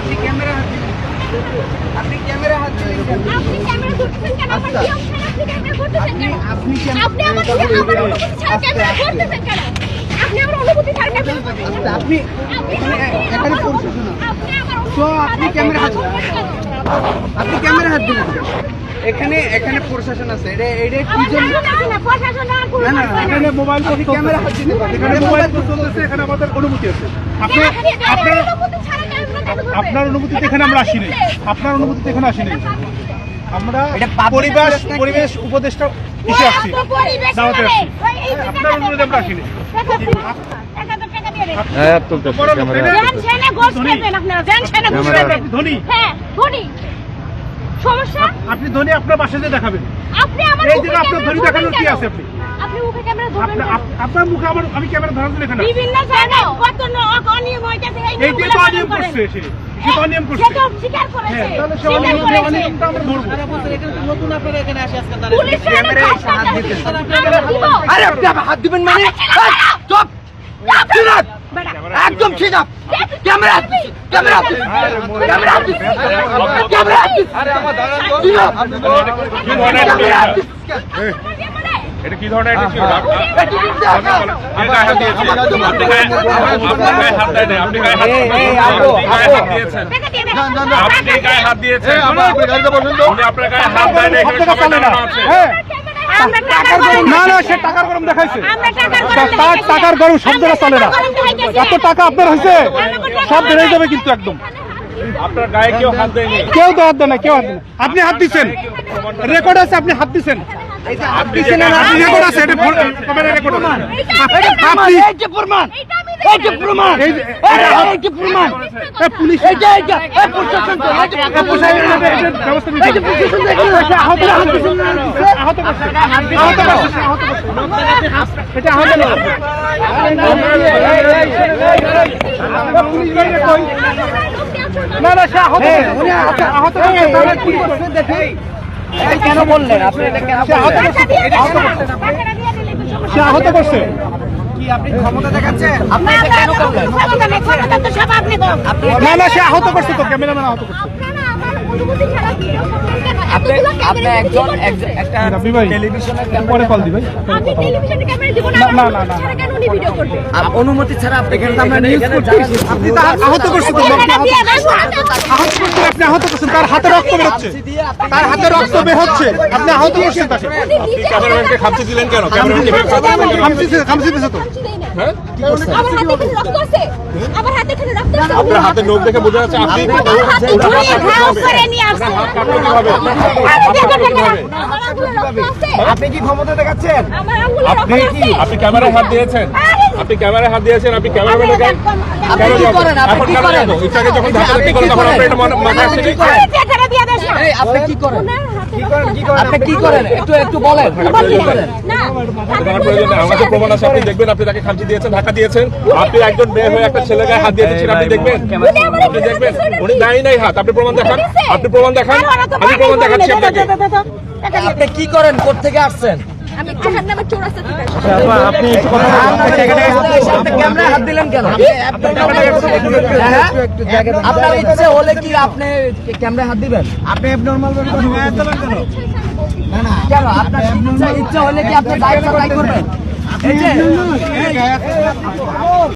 আপনি ক্যামেরা হাত দিলেন আপনি ক্যামেরা হাত আপনি ক্যামেরা ধরতেছেন কেন আমার আচ্ছা। কি আপনি ক্যামেরা ধরতেছেন কেন আপনি ক্যামেরা- আপনি আমার অনুমতি ছাড়া ক্যামেরা ধরতেছেন কেন আপনি আমার অনুমতি ছাড়া ক্যামেরা ধরতেছেন আচ্ছা, আপনি আপনি এখানে এখানে প্রশাসন আপনি আমার তো আপনি ক্যামেরা হাত আপনি ক্যামেরা হাত দিলেন এখানে এখানে প্রশাসন আছে এটা এটা কি জন্য প্রশাসন না না এখানে মোবাইল ফোন ক্যামেরা হাত দিতে পারেন এখানে মোবাইল ফোন চলতেছে এখানে আমাদের অনুমতি আছে আপনি আপনার আপনার অনুমতিতে এখানে আমরা আসিনি। আপনার অনুমতিতে এখানে আসিনি। আমরা পরিবেশ পরিবেশ উপদেষ্টা এসে আসছি। দাওয়াতে আসছি। আপনার অনুরোধে আমরা আসিনি। আপনি ধনী। হ্যাঁ ধনী। সমস্যা? আপনার বাসাতে দেখাবেন। আপনি আমার এই জায়গায় আপনার ধনী দেখানোর কি আছে আপনি আপনি মুখে ক্যামেরা ধরবেন আপনার আপনার মুখে আমার আমি ক্যামেরা ধরার জন্য এখানে বিভিন্ন জায়গায় কত অনিয়ম হইতেছে এই তো অনিয়ম করছে সে সে তো অনিয়ম করছে। সে তো স্বীকার করেছে। হ্যাঁ তাহলে সে স্বীকার অনিয়ম করেছে। অনিয়মটা আমরা ধরবো। পুলিশের ক্যামেরায় একটা এসে হাত দিতেছে। আরে আপনি হাত দিবেন মানে? চুপ! একদম ঠিক up. Camera camera camera camera? Camera. এটা কি ধরনের ছিল? আপনি। গায়ে হাত আপনার গায়ে হাত দিয়ে এখানে না। আছে। হ্যাঁ। গরম না না সে টাকার গরম দেখাইছে। টাকার গরম। শব্দটা চলে না। এত টাকা আপনার হয়েছে। সব বেড়ে যাবে কিন্তু একদম। আপনার গায়ে কেউ হাত দেয়নি? কেউ তো হাত দেয় না কেউ হাত দেয় আপনি হাত দিচ্ছেন। রেকর্ড আছে আপনি হাত দিচ্ছেন। রেকর্ড আছে এটা রেকর্ড আছে আপনি এই যে প্রমাণ এইটা যে প্রমাণ এই যে- এই যে- এই যে প্রমাণ। পুলিশ প্রশাসন তো, প্রশাসন এটা- এটা ব্যবস্থা নিতে প্রশাসন দেখুন, এটা আহত না পুলিশ বাইরে কই না না সে আহত করছে। আচ্ছা, আহত কেন বললেন আপনি? সে আহত করছে। না না সে আহত করছে তো ক্যামেরাম্যান আহত করছে। আপনি আপনি একজন কি করতেছেন? একজন- একটা টেলিভিশনের পরে কল দি ভাই আমি ক্যামেরা দিব। না না, না, অনুমতি না, ছাড়া কেন উনি ভিডিও করবে? অনুমতি ছাড়া আপনি এখানে আমরা নিউজ করতে আপনি তো আহত করছেন তো আহত- করছেন। আপনি আহত করছেন তার হাতে রক্ত বেরোচ্ছে। তার হাতে রক্ত বের হচ্ছে আপনি আহত করছেন তাকে। ক্যামেরাম্যানকে খামচি দিলেন কেন? ক্যামেরাম্যানকে খামচি খামচি দিছে তো। আমার হাতে রক্ত আছে? আপনার হাতে নখ দেখে বোঝা যাচ্ছে আপনি আপনি কি ক্ষমতা দেখাচ্ছেন? আপনি আছে। আপনি ক্যামেরায় হাত দিয়েছেন? আপনি ক্যামেরায় হাত দিয়েছেন? আপনি ক্যামেরাম্যানের গায়ে আপনি কেন কি যাবেন? করেন? আপনি এখন কি কেন করেন? যাব? একটু যখন আপনি কি করলেন তখন করেন? আপনার এটা মনে- মাথায় আসছে কি? আপনি কি করেন? আপনি কি করেন একটু বলেন প্রমাণ আছে আপনি দেখবেন আপনি তাকে খামচি দিয়েছেন ঢাকা দিয়েছেন আপনি একজন মেয়ে হয়ে একটা ছেলে গায়ে হাত দিয়ে দিচ্ছেন আপনি দেখবেন আপনি দেখবেন উনি নাই নাই হাত আপনি প্রমাণ দেখান আপনি প্রমাণ দেখান আমি প্রমাণ দেখাচ্ছি আপনাকে আপনি কি করেন কোথেকে আসছেন আমি জাহান নামে আপনি। আপনি ক্যামেরা হাত দিলেন কেন? হ্যাঁ? আপনার ইচ্ছে হলে কি আপনি ক্যামেরা হাত দিবেন? আপনি নর্মাল কেন? আপনার ইচ্ছা ইচ্ছা হলে কি আপনি দায়িত্ব করবেন? এই যে